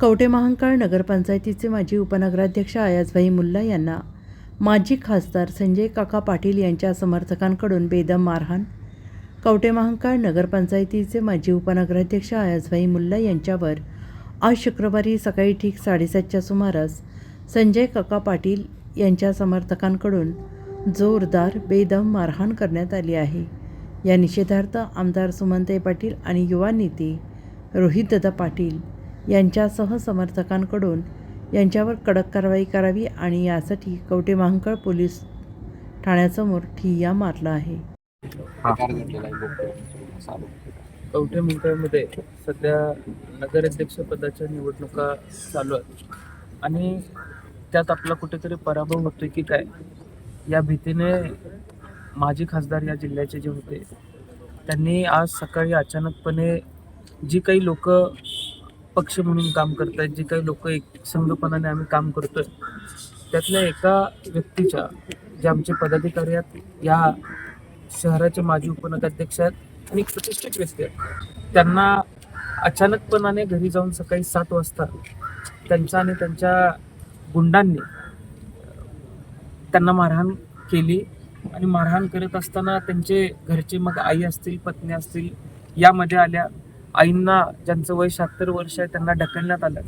कवटे महांकाळ नगरपंचायतीचे माजी उपनगराध्यक्ष आयाजभाई मुल्ला यांना माजी खासदार संजय काका पाटील यांच्या समर्थकांकडून बेदम मारहाण कवटे महांकाळ नगरपंचायतीचे माजी उपनगराध्यक्ष आयाजभाई मुल्ला यांच्यावर आज शुक्रवारी सकाळी ठीक साडेसातच्या सुमारास संजय काका पाटील यांच्या समर्थकांकडून जोरदार बेदम मारहाण करण्यात आली आहे. या निषेधार्थ आमदार सुमनताई पाटील आणि युवा नेते रोहितदादा पाटील यांच्यासह समर्थकांकडून यांच्यावर कडक कारवाई करावी आणि यासाठी कवटे महांकळ पोलीस ठाण्यासमोर ठिय्या मारला आहे. कवठे मंडळामध्ये सध्या नगराध्यक्ष पदाच्या निवडणुका चालू आहेत. आणि त्यात आपला कुठेतरी पराभव होतोय की काय? या भीतीने माजी खासदार या जिल्ह्याचे जे होते त्यांनी आज सकाळी अचानकपणे जी काही लोक पक्ष म्हणून काम करत आहेत काही लोक एक संघपणाने आम्ही काम करतोय त्यातल्या एका व्यक्तीच्या जे आमचे पदाधिकारी आहेत या शहराचे माजी उपनगराध्यक्ष आहेत आणि एक प्रतिष्ठित व्यक्ती आहेत. त्यांना अचानकपणाने घरी जाऊन सकाळी सात वाजता त्यांच्या आणि त्यांच्या गुंडांनी त्यांना मारहाण केली आणि मारहाण करत असताना त्यांचे घरचे मग आई असतील पत्नी असतील यामध्ये आल्या. आईंना ज्यांचं वय शहात्तर वर्ष आहे त्यांना ढकलण्यात आलं.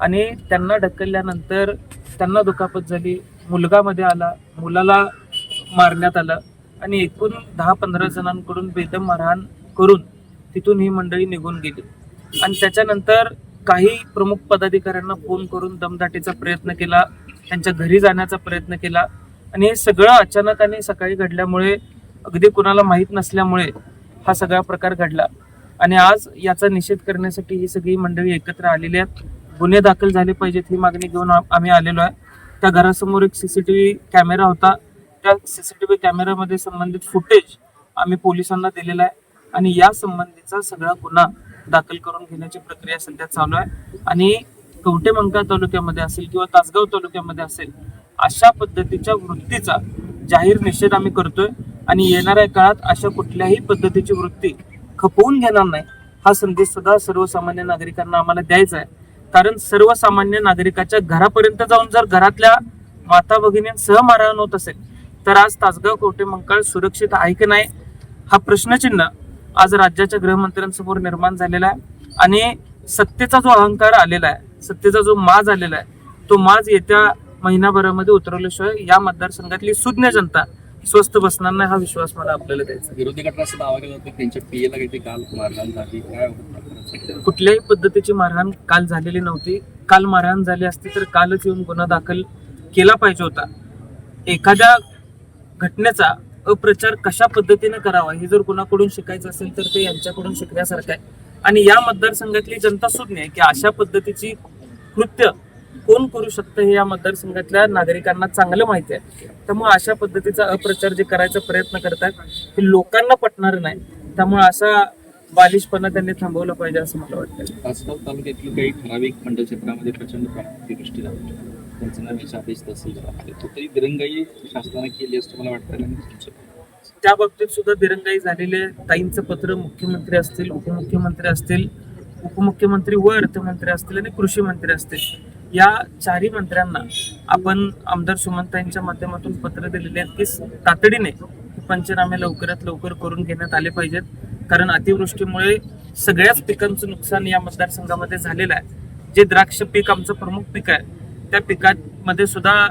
आणि त्यांना ढकलल्यानंतर त्यांना दुखापत झाली मुलगामध्ये आला मुलाला मारण्यात आलं आणि एकूण दहा पंधरा जणांकडून बेदम मारहाण करून तिथून ही मंडळी निघून गेली. आणि त्याच्यानंतर काही प्रमुख पदाधिकाऱ्यांना फोन करून दमदाटीचा प्रयत्न केला त्यांच्या घरी जाण्याचा प्रयत्न केला आणि हे सगळं अचानक आणि सकाळी घडल्यामुळे अगदी कुणाला माहीत नसल्यामुळे हा सगळा प्रकार घडला. आणि आज याचा निषेध करण्यासाठी ही सगळी मंडळी एकत्र आलेली आहेत. गुन्हे दाखल झाले पाहिजेत ही मागणी घेऊन आम्ही आलेलो आहे. त्या घरासमोर एक सीसीटीव्ही कॅमेरा होता. त्या सीसीटीव्ही कॅमेऱ्यामध्ये संबंधित फुटेज आम्ही पोलिसांना दिलेला आहे. आणि या संबंधीचा सगळा गुन्हा दाखल करून घेण्याची प्रक्रिया सध्या चालू आहे. आणि कवठे मंका तालुक्यामध्ये असेल किंवा तासगाव तालुक्यामध्ये असेल अशा पद्धतीच्या वृत्तीचा जाहीर निषेध आम्ही करतोय. आणि येणाऱ्या काळात अशा कुठल्याही पद्धतीची वृत्ती खपवून घेणार नाही. हा संदेश सुद्धा सर्वसामान्य नागरिकांना आम्हाला द्यायचा आहे. कारण सर्वसामान्य नागरिकाच्या घरापर्यंत जाऊन जर घरातल्या माता भगिनींसह मारहाण होत असेल तर आज तासगाव कोटे मंकाळ सुरक्षित आहे की नाही? हा प्रश्नचिन्ह आज राज्याच्या गृहमंत्र्यांसमोर निर्माण झालेला आहे. आणि सत्तेचा जो अहंकार आलेला आहे सत्तेचा जो माज आलेला आहे तो माज येत्या महिनाभरामध्ये उतरवल्याशिवाय या मतदारसंघातली सुज्ञ जनता स्वस्त बसणार नाही हा विश्वास मला आपल्याला द्यायचा. विरोधी असं दावा केला होता त्यांच्या पीएला काहीतरी काल मारहाण झाली. काय होतं? कुठल्याही पद्धतीची मारहाण काल झालेली नव्हती. काल मारहाण झाली असती तर कालच येऊन गुन्हा दाखल केला पाहिजे होता. एखाद्या घटनेचा अप्रचार कशा पद्धतीने करावा? हे जर कुणाकडून शिकायचं असेल तर ते यांच्याकडून शिकण्यासारखं आहे. आणि या मतदारसंघातली जनता सुज्ञ आहे की अशा पद्धतीची कृत्य कोण करू शकतं हे या मतदारसंघातल्या नागरिकांना चांगलं माहिती आहे. त्यामुळे अशा पद्धतीचा अप्रचार जे करायचा प्रयत्न करतात ते लोकांना पटणार नाही. त्यामुळे असा बालिशपणा त्यांनी थांबवला पाहिजे असं मला वाटतं. तासगाव तालुक्यातील काही ठराविक मंडळ क्षेत्रामध्ये प्रचंड दिरंगाई शासनाने केली असं मला वाटतं. तुमचं? त्या बाबतीत सुद्धा दिरंगाई झालेले ताईंचं पत्र मुख्यमंत्री असतील उपमुख्यमंत्री असतील उपमुख्यमंत्री व अर्थमंत्री असतील आणि कृषी मंत्री असतील. या चारही मंत्र्यांना आपण आमदार सुमनताईंच्या माध्यमातून पत्र दिलेले आहेत की तातडीने पंचनामे लवकरात लवकर करून घेण्यात आले पाहिजेत. कारण अतिवृष्टीमुळे सगळ्याच पिकांचं नुकसान या मतदारसंघामध्ये झालेलं आहे. जे द्राक्ष पीक आमचं प्रमुख पीक आहे त्या पिकामध्ये सुद्धा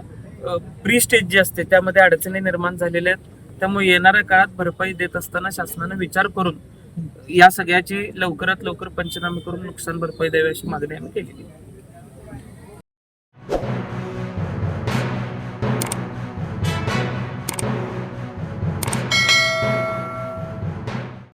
प्री स्टेज जी असते त्यामध्ये अडचणी निर्माण झालेल्या आहेत. त्यामुळे येणाऱ्या काळात भरपाई देत असताना शासनाने विचार करून या सगळ्याची लवकरात लवकर पंचनामे करून नुकसान भरपाई द्यावी अशी मागणी आम्ही केलेली आहे.